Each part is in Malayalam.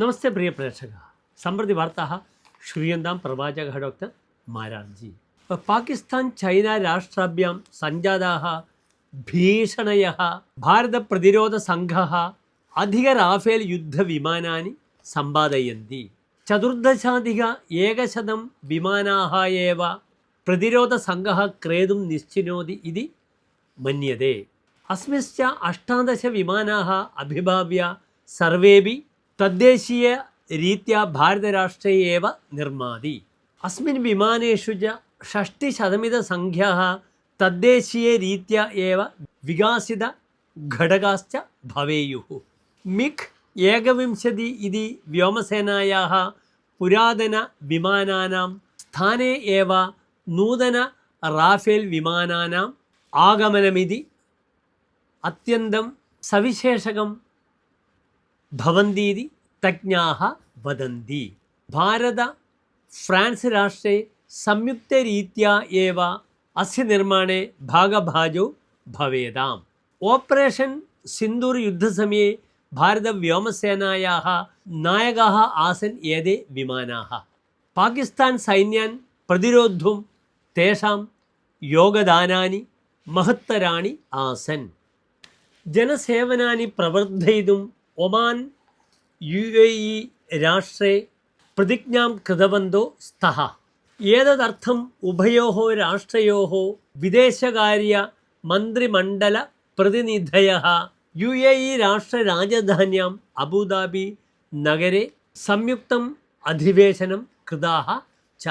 നമസ്തേ പ്രിയ പ്രേക്ഷക. സമൃദ്ധി വാർത്ത ശ്രീയന്താം പ്രവാചക ഡോക്ടർ മാരാർജി. പാകിസ്ഥാൻ ചൈന രാഷ്ട്രാഭ്യാം സഞ്ജാതാ ഭീഷണയ ഭാരത പ്രതിരോധ സംഘ അധിക റാഫേൽ യുദ്ധവിമാനാനി സമ്പാദയന്തി. ചതുർദശാധിക ഏകശതം വിമാനാഹ ഏവ പ്രതിരോധസംഘ ക്രേതും നിശ്ചിനോതി ഇതി മന്യതേ. അസ്മിശ്ച അഷ്ടാദശ വിമാനാഹ അഭിഭാവ്യ സർവേപി सर्वेपि तद्देशीयरीत्या भारतराष्ट्रे एव निर्माति अस्मिन् विमानेषु च षष्टिशतमितसङ्ख्याः तद्देशीयरीत्या एव विकासितघटकाश्च भवेयुः मिग् एकविंशति इति व्योमसेनायाः पुरातनविमानानां स्थाने एव नूतन राफेल् विमानानाम् आगमनमिति अत्यन्तं सविशेषकं ഭവന്തീതി തജ്ഞാഹ വദന്തി. ഭാരത ഫ്രാൻസ് രാഷ്ട്രെ സംയുക്തരീത്യാ ഏവ അസ്യ നിർമ്മാണേ ഭാഗഭാജോ ഭവേതാം ഓപ്പറേഷൻ സിന്ദൂർ യുദ്ധസമയെ ഭാരതവ്യോമസേനായാः നായകാः ആസൻ ഏതേ വിമാനാः പാകിസ്ഥാൻ സൈന്യാൻ പ്രതിരോദ്ധും തേഷാം യോഗദാനാനി മഹത്തരാണി ആസൻ. ജനസേവനാനി പ്രവർദ്ധയിതും ഒമാൻ യു എ ഇ രാഷ്ട്രേ പ്രതിജ്ഞാം കൃതവന്തോ സ്ഥ ഏതദർത്ഥം ഉഭയോ രാഷ്ട്രയോ വിദേശകാര്യ മന്ത്രിമണ്ഡല പ്രതിനിധയ യു എ ഇ രാഷ്ട്ര രാജധാന്യം അബുദാബി നഗരെ സംയുക്തം അധിവേശനം കൃതാഹ ച.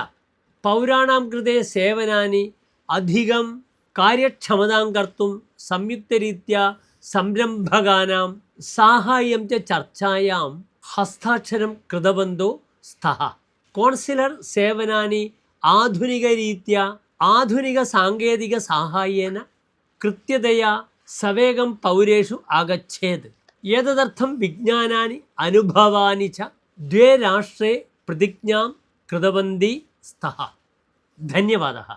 പൗരാണാം കൃതെ സേവനാനി അധികം കാര്യക്ഷമതാം കർത്തും സംയുക്തരീത്യാ സംരംഭകാനാം സാഹായ്യം ച ചർച്ചായാം ഹസ്താക്ഷരം കൃതവന്തോ സ്ഥ കോൺസിലർ സേവനാനി ആധുനികരീത്യാ ആധുനിക സാങ്കേതിക സാഹായ്യേന കൃത്യതയാ സവേഗം പൗരേഷു ആഗച്ഛേത്. ഏതദർത്ഥം വിജ്ഞാനാനി അനുഭവാനി ച ദ്വേ രാഷ്ട്രേ പ്രതിജ്ഞാം കൃതവന്തി സ്ഥ ധന്യവാദः.